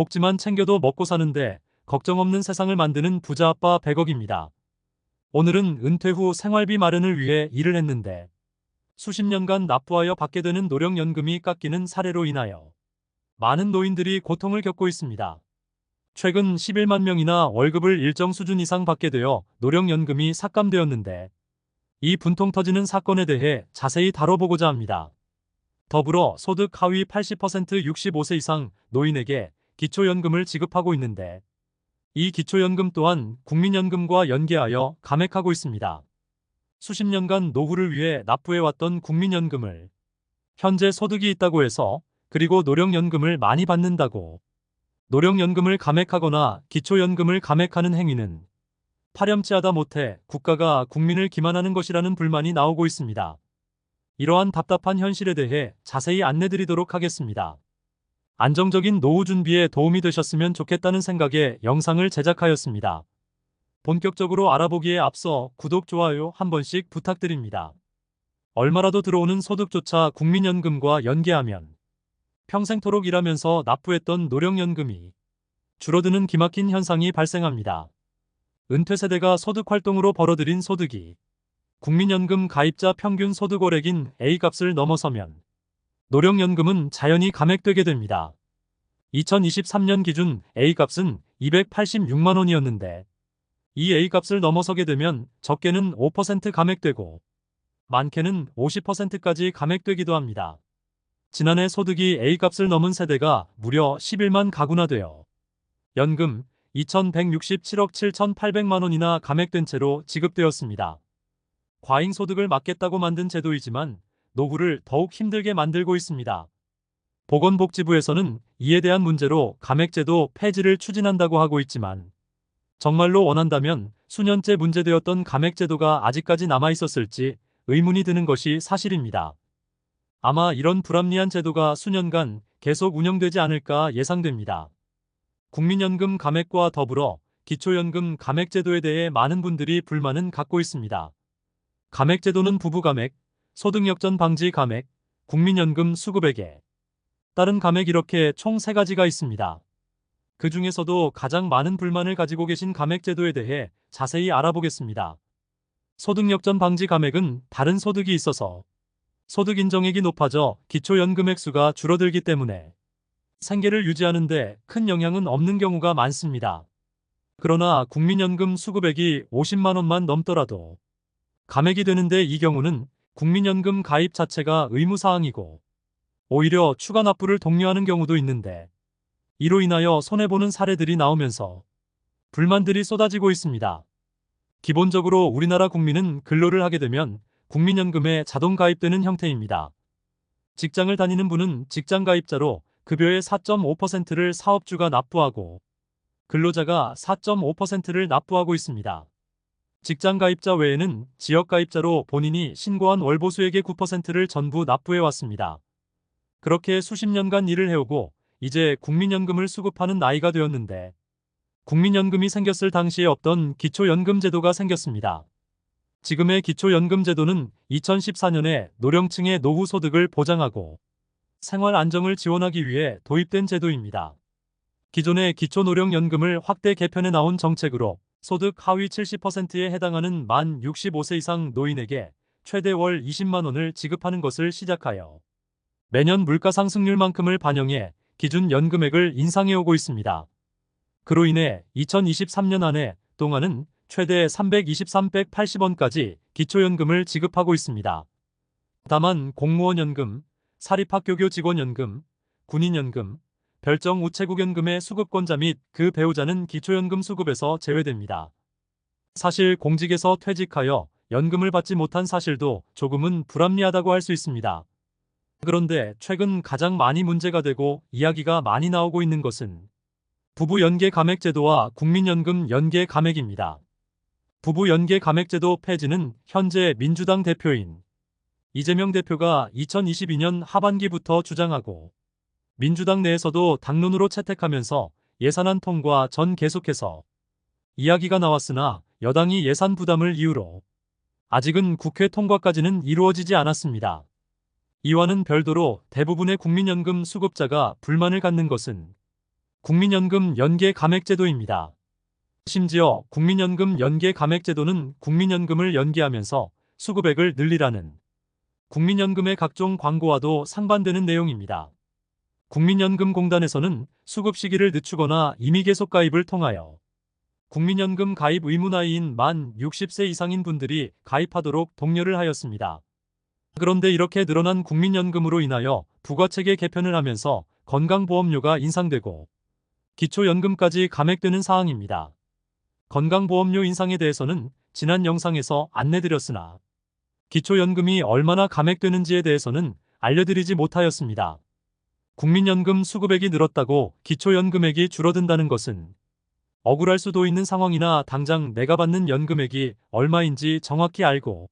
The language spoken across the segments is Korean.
복지만 챙겨도 먹고 사는데 걱정 없는 세상을 만드는 부자 아빠 100억입니다. 오늘은 은퇴 후 생활비 마련을 위해 일을 했는데 수십 년간 납부하여 받게 되는 노령연금이 깎이는 사례로 인하여 많은 노인들이 고통을 겪고 있습니다. 최근 11만 명이나 월급을 일정 수준 이상 받게 되어 노령연금이 삭감되었는데 이 분통 터지는 사건에 대해 자세히 다뤄보고자 합니다. 더불어 소득 하위 80% 65세 이상 노인에게 기초연금을 지급하고 있는데 이 기초연금 또한 국민연금과 연계하여 감액하고 있습니다. 수십 년간 노후를 위해 납부해왔던 국민연금을 현재 소득이 있다고 해서 그리고 노령연금을 많이 받는다고 노령연금을 감액하거나 기초연금을 감액하는 행위는 파렴치하다 못해 국가가 국민을 기만하는 것이라는 불만이 나오고 있습니다. 이러한 답답한 현실에 대해 자세히 안내드리도록 하겠습니다. 안정적인 노후 준비에 도움이 되셨으면 좋겠다는 생각에 영상을 제작하였습니다. 본격적으로 알아보기에 앞서 구독, 좋아요 한 번씩 부탁드립니다. 얼마라도 들어오는 소득조차 국민연금과 연계하면 평생토록 일하면서 납부했던 노령연금이 줄어드는 기막힌 현상이 발생합니다. 은퇴 세대가 소득 활동으로 벌어들인 소득이 국민연금 가입자 평균 소득월액인 A값을 넘어서면 노령연금은 자연히 감액되게 됩니다. 2023년 기준 A값은 286만 원이었는데 이 A값을 넘어서게 되면 적게는 5% 감액되고 많게는 50%까지 감액되기도 합니다. 지난해 소득이 A값을 넘은 세대가 무려 11만 가구나 되어 연금 2167억 7800만 원이나 감액된 채로 지급되었습니다. 과잉 소득을 막겠다고 만든 제도이지만 노후를 더욱 힘들게 만들고 있습니다. 보건복지부에서는 이에 대한 문제로 감액제도 폐지를 추진한다고 하고 있지만 정말로 원한다면 수년째 문제되었던 감액제도가 아직까지 남아 있었을지 의문이 드는 것이 사실입니다. 아마 이런 불합리한 제도가 수년간 계속 운영되지 않을까 예상됩니다. 국민연금 감액과 더불어 기초연금 감액제도에 대해 많은 분들이 불만은 갖고 있습니다. 감액제도는 부부 감액, 소득역전 방지 감액, 국민연금 수급액에 따른 감액 이렇게 총 3가지가 있습니다. 그 중에서도 가장 많은 불만을 가지고 계신 감액제도에 대해 자세히 알아보겠습니다. 소득역전 방지 감액은 다른 소득이 있어서 소득 인정액이 높아져 기초연금 액수가 줄어들기 때문에 생계를 유지하는데 큰 영향은 없는 경우가 많습니다. 그러나 국민연금 수급액이 50만 원만 넘더라도 감액이 되는데 이 경우는 국민연금 가입 자체가 의무사항이고 오히려 추가 납부를 독려하는 경우도 있는데 이로 인하여 손해보는 사례들이 나오면서 불만들이 쏟아지고 있습니다. 기본적으로 우리나라 국민은 근로를 하게 되면 국민연금에 자동 가입되는 형태입니다. 직장을 다니는 분은 직장 가입자로 급여의 4.5%를 사업주가 납부하고 근로자가 4.5%를 납부하고 있습니다. 직장 가입자 외에는 지역 가입자로 본인이 신고한 월보수액의 9%를 전부 납부해 왔습니다. 그렇게 수십 년간 일을 해오고 이제 국민연금을 수급하는 나이가 되었는데 국민연금이 생겼을 당시에 없던 기초연금 제도가 생겼습니다. 지금의 기초연금 제도는 2014년에 노령층의 노후 소득을 보장하고 생활 안정을 지원하기 위해 도입된 제도입니다. 기존의 기초노령연금을 확대 개편해 나온 정책으로 소득 하위 70%에 해당하는 만 65세 이상 노인에게 최대 월 20만 원을 지급하는 것을 시작하여 매년 물가 상승률만큼을 반영해 기준 연금액을 인상해 오고 있습니다. 그로 인해 2023년 안에 동안은 최대 323,180원까지 기초연금을 지급하고 있습니다. 다만 공무원연금, 사립학교교 직원연금, 군인연금, 별정 우체국연금의 수급권자 및 그 배우자는 기초연금 수급에서 제외됩니다. 사실 공직에서 퇴직하여 연금을 받지 못한 사실도 조금은 불합리하다고 할 수 있습니다. 그런데 최근 가장 많이 문제가 되고 이야기가 많이 나오고 있는 것은 부부 연계 감액 제도와 국민연금 연계 감액입니다. 부부 연계 감액 제도 폐지는 현재 민주당 대표인 이재명 대표가 2022년 하반기부터 주장하고 민주당 내에서도 당론으로 채택하면서 예산안 통과 전 계속해서 이야기가 나왔으나 여당이 예산 부담을 이유로 아직은 국회 통과까지는 이루어지지 않았습니다. 이와는 별도로 대부분의 국민연금 수급자가 불만을 갖는 것은 국민연금 연계 감액제도입니다. 심지어 국민연금 연계 감액제도는 국민연금을 연계하면서 수급액을 늘리라는 국민연금의 각종 광고와도 상반되는 내용입니다. 국민연금공단에서는 수급 시기를 늦추거나 임의 계속 가입을 통하여 국민연금 가입 의무 나이인 만 60세 이상인 분들이 가입하도록 독려를 하였습니다. 그런데 이렇게 늘어난 국민연금으로 인하여 부가체계 개편을 하면서 건강보험료가 인상되고 기초연금까지 감액되는 사항입니다. 건강보험료 인상에 대해서는 지난 영상에서 안내드렸으나 기초연금이 얼마나 감액되는지에 대해서는 알려드리지 못하였습니다. 국민연금 수급액이 늘었다고 기초연금액이 줄어든다는 것은 억울할 수도 있는 상황이나 당장 내가 받는 연금액이 얼마인지 정확히 알고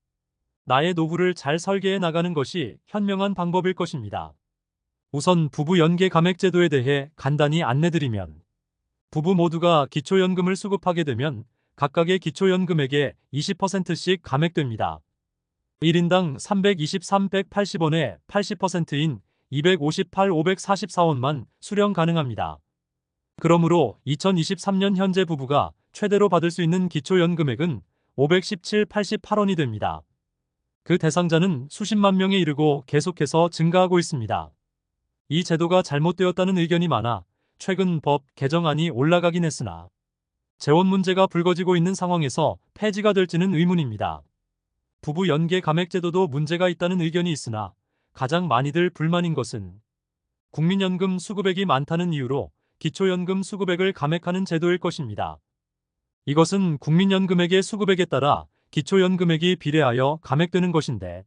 나의 노후를 잘 설계해 나가는 것이 현명한 방법일 것입니다. 우선 부부 연계 감액 제도에 대해 간단히 안내드리면 부부 모두가 기초연금을 수급하게 되면 각각의 기초연금액의 20%씩 감액됩니다. 1인당 323,180원에 80%인 258, 544원만 수령 가능합니다. 그러므로 2023년 현재 부부가 최대로 받을 수 있는 기초연금액은 517, 88원이 됩니다. 그 대상자는 수십만 명에 이르고 계속해서 증가하고 있습니다. 이 제도가 잘못되었다는 의견이 많아 최근 법 개정안이 올라가긴 했으나 재원 문제가 불거지고 있는 상황에서 폐지가 될지는 의문입니다. 부부 연계 감액 제도도 문제가 있다는 의견이 있으나 가장 많이들 불만인 것은 국민연금 수급액이 많다는 이유로 기초연금 수급액을 감액하는 제도일 것입니다. 이것은 국민연금액의 수급액에 따라 기초연금액이 비례하여 감액되는 것인데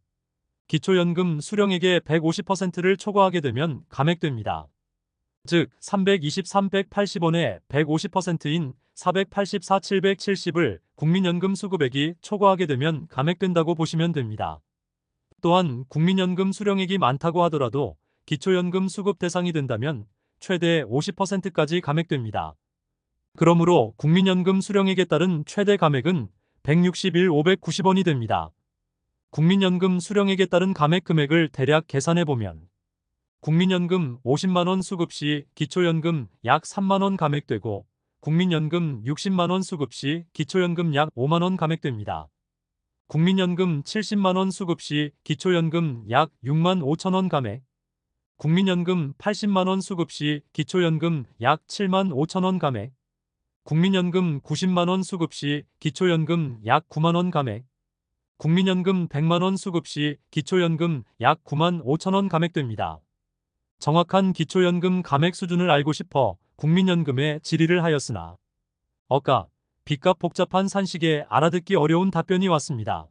기초연금 수령액의 150%를 초과하게 되면 감액됩니다. 즉 323, 180원의 150%인 484, 770을 국민연금 수급액이 초과하게 되면 감액된다고 보시면 됩니다. 또한 국민연금 수령액이 많다고 하더라도 기초연금 수급 대상이 된다면 최대 50%까지 감액됩니다. 그러므로 국민연금 수령액에 따른 최대 감액은 161, 590원이 됩니다. 국민연금 수령액에 따른 감액 금액을 대략 계산해 보면 국민연금 50만원 수급 시 기초연금 약 3만원 감액되고 국민연금 60만원 수급 시 기초연금 약 5만원 감액됩니다. 국민연금 70만원 수급 시 기초연금 약 6만 5천원 감액, 국민연금 80만원 수급 시 기초연금 약 7만 5천원 감액, 국민연금 90만원 수급 시 기초연금 약 9만원 감액, 국민연금 100만원 수급 시 기초연금 약 9만 5천원 감액됩니다. 정확한 기초연금 감액 수준을 알고 싶어 국민연금에 질의를 하였으나 어까 빚값 복잡한 산식에 알아듣기 어려운 답변이 왔습니다.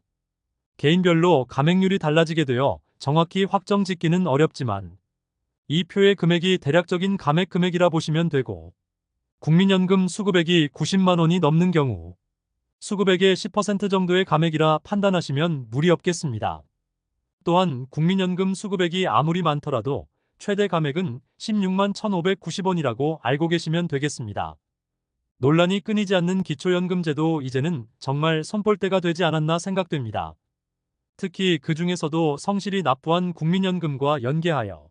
개인별로 감액률이 달라지게 되어 정확히 확정 짓기는 어렵지만 이 표의 금액이 대략적인 감액 금액이라 보시면 되고 국민연금 수급액이 90만 원이 넘는 경우 수급액의 10% 정도의 감액이라 판단하시면 무리 없겠습니다. 또한 국민연금 수급액이 아무리 많더라도 최대 감액은 16만 1,590원이라고 알고 계시면 되겠습니다. 논란이 끊이지 않는 기초연금제도 이제는 정말 손볼때가 되지 않았나 생각됩니다. 특히 그 중에서도 성실히 납부한 국민연금과 연계하여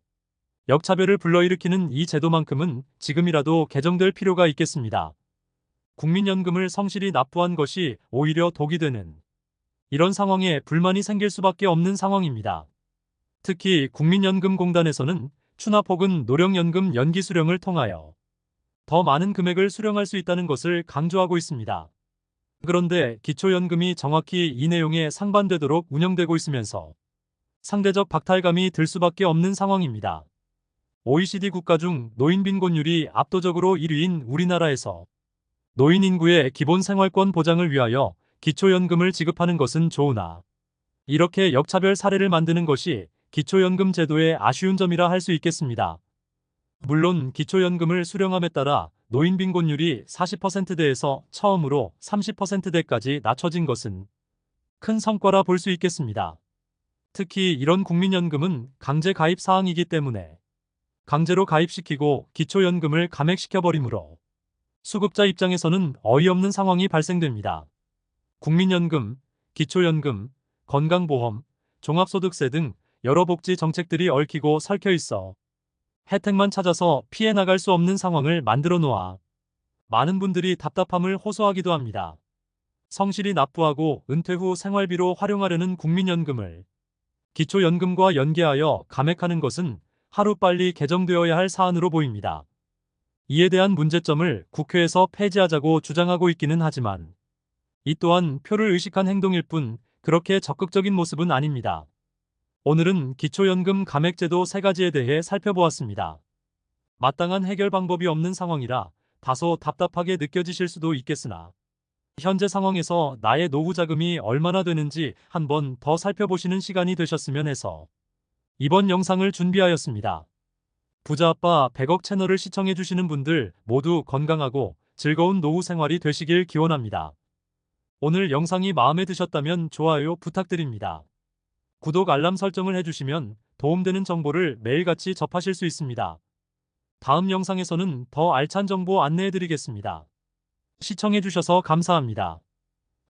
역차별을 불러일으키는 이 제도만큼은 지금이라도 개정될 필요가 있겠습니다. 국민연금을 성실히 납부한 것이 오히려 독이 되는 이런 상황에 불만이 생길 수밖에 없는 상황입니다. 특히 국민연금공단에서는 추납 혹은 노령연금 연기 수령을 통하여 더 많은 금액을 수령할 수 있다는 것을 강조하고 있습니다. 그런데 기초연금이 정확히 이 내용에 상반되도록 운영되고 있으면서 상대적 박탈감이 들 수밖에 없는 상황입니다. OECD 국가 중 노인 빈곤율이 압도적으로 1위인 우리나라에서 노인 인구의 기본 생활권 보장을 위하여 기초연금을 지급하는 것은 좋으나 이렇게 역차별 사례를 만드는 것이 기초연금 제도의 아쉬운 점이라 할 수 있겠습니다. 물론 기초연금을 수령함에 따라 노인 빈곤율이 40%대에서 처음으로 30%대까지 낮춰진 것은 큰 성과라 볼 수 있겠습니다. 특히 이런 국민연금은 강제 가입 사항이기 때문에 강제로 가입시키고 기초연금을 감액시켜버리므로 수급자 입장에서는 어이없는 상황이 발생됩니다. 국민연금, 기초연금, 건강보험, 종합소득세 등 여러 복지 정책들이 얽히고 설켜 있어 혜택만 찾아서 피해 나갈 수 없는 상황을 만들어 놓아 많은 분들이 답답함을 호소하기도 합니다. 성실히 납부하고 은퇴 후 생활비로 활용하려는 국민연금을 기초연금과 연계하여 감액하는 것은 하루빨리 개정되어야 할 사안으로 보입니다. 이에 대한 문제점을 국회에서 폐지하자고 주장하고 있기는 하지만 이 또한 표를 의식한 행동일 뿐 그렇게 적극적인 모습은 아닙니다. 오늘은 기초연금 감액제도 세 가지에 대해 살펴보았습니다. 마땅한 해결 방법이 없는 상황이라 다소 답답하게 느껴지실 수도 있겠으나 현재 상황에서 나의 노후 자금이 얼마나 되는지 한번 더 살펴보시는 시간이 되셨으면 해서 이번 영상을 준비하였습니다. 부자아빠 100억 채널을 시청해주시는 분들 모두 건강하고 즐거운 노후 생활이 되시길 기원합니다. 오늘 영상이 마음에 드셨다면 좋아요 부탁드립니다. 구독 알람 설정을 해주시면 도움되는 정보를 매일같이 접하실 수 있습니다. 다음 영상에서는 더 알찬 정보 안내해드리겠습니다. 시청해주셔서 감사합니다.